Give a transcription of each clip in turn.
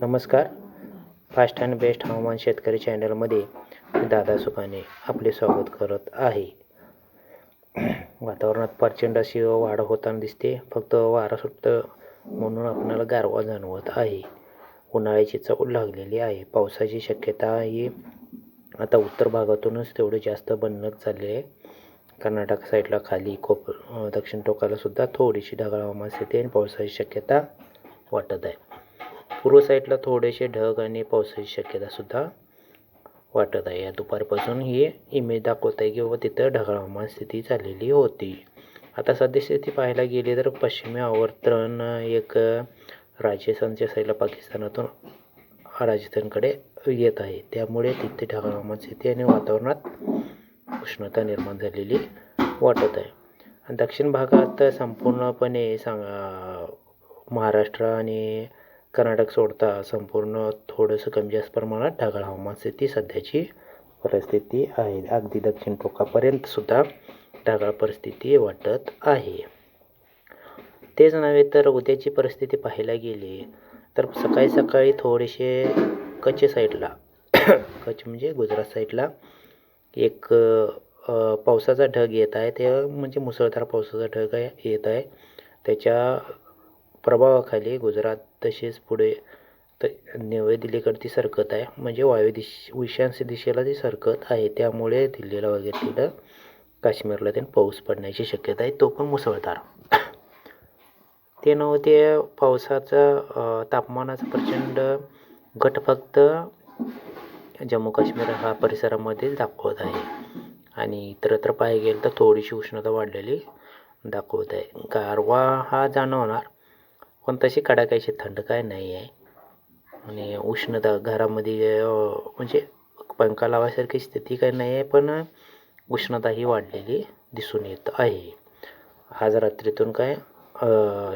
नमस्कार. Fast and best हवामान शेतकरी चॅनलमध्ये मी दादा सुखाने आपले स्वागत करत आहे. वातावरणात प्रचंड अशी वाढ होताना दिसते. फक्त वारा सुटतं म्हणून आपल्याला गारवा जाणवत आहे. उन्हाळ्याची चव लागलेली आहे. पावसाची शक्यता ही आता उत्तर भागातूनच तेवढे जास्त बनत चालले आहे. कर्नाटक साईडला खाली कोप दक्षिण टोकाला सुद्धा थोडीशी ढगाळ हवामान स्थिती आणि पावसाची शक्यता वाटत आहे. पूर्व साईडला थोडेसे ढग आणि पावसाची शक्यतासुद्धा वाटत आहे. या दुपारपासून ही इमेज दाखवत आहे की बाबा तिथं ढगाळ हवामान स्थिती झालेली होती. आता सद्यस्थिती पाहायला गेली तर पश्चिमी आवर्तन एक राजस्थानच्या साईडला पाकिस्तानातून राजस्थानकडे येत आहे. त्यामुळे तिथे ढगाळ हवामान स्थिती आणि वातावरणात उष्णता निर्माण झालेली वाटत आहे. आणि दक्षिण भागात संपूर्णपणे सांगा महाराष्ट्र आणि कर्नाटक सोडता संपूर्ण थोडंसं कमी जास्त प्रमाणात ढगाळ हवामान स्थिती सध्याची परिस्थिती आहे. अगदी दक्षिण टोकापर्यंत सुद्धा ढगाळ परिस्थिती वाटत आहे. तेच नव्हे तर उद्याची परिस्थिती पाहायला गेली तर सकाळी सकाळी थोडेसे कच्छ साईडला कच्छ म्हणजे गुजरात साईडला एक पावसाचा ढग येत आहे. ते म्हणजे मुसळधार पावसाचा ढग येत आहे. त्याच्या प्रभावाखाली गुजरात तसेच पुढे त नवे दिल्लीकडे ती सरकत आहे. म्हणजे वायव्य दिश ईशान्य दिशेला ती सरकत आहे. त्यामुळे दिल्लीला वगैरे तिथं काश्मीरला ते पाऊस पडण्याची शक्यता आहे. तो पण मुसळधार. ते नव्हते पावसाचा तापमानाचा प्रचंड घट फक्त जम्मू काश्मीर हा परिसरामध्ये दाखवत आहे. आणि इतरत्र पाहायला गेलं तर थोडीशी उष्णता वाढलेली दाखवत आहे. गारवा हा जाणवणार. पण तशी कडाक्याची थंड काय नाही आहे. आणि उष्णता घरामध्ये म्हणजे पंखा लावायसारखी स्थिती काही नाही आहे पण उष्णता ही वाढलेली दिसून येत आहे. आज रात्रीतून काय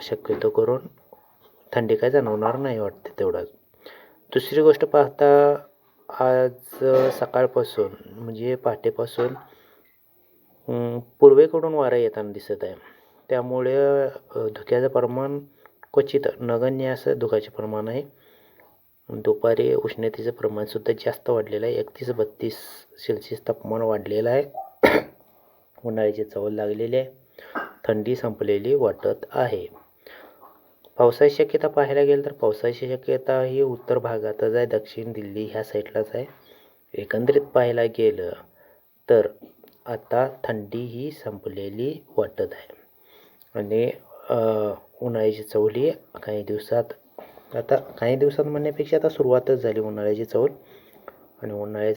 शक्यतो करून थंडी काय जाणवणार नाही वाटते तेवढंच. दुसरी गोष्ट पाहता आज सकाळपासून म्हणजे पहाटेपासून पूर्वेकडून वारा येताना दिसत आहे. त्यामुळे धुक्याचं प्रमाण क्वचित नगण्य असं धुक्याचे प्रमाण आहे. दुपारी उष्णतेचं प्रमाणसुद्धा जास्त वाढलेलं आहे. एकतीस बत्तीस सेल्सिअस तापमान वाढलेलं आहे. उन्हाळ्याची चव लागलेली आहे. थंडी संपलेली वाटत आहे. पावसाची शक्यता पाहायला गेलं तर पावसाची शक्यता ही उत्तर भागातच आहे. दक्षिण दिल्ली ह्या साईडलाच आहे. एकंदरीत पाहायला गेलं तर आता थंडी ही संपलेली वाटत आहे. आणि उन्हाळ्याची उन्हाळ्याची ही काही दिवसात आता काही दिवसात म्हणण्यापेक्षा आता सुरुवातच झाली उन्हाळ्याची चवल. आणि उन्हाळ्याची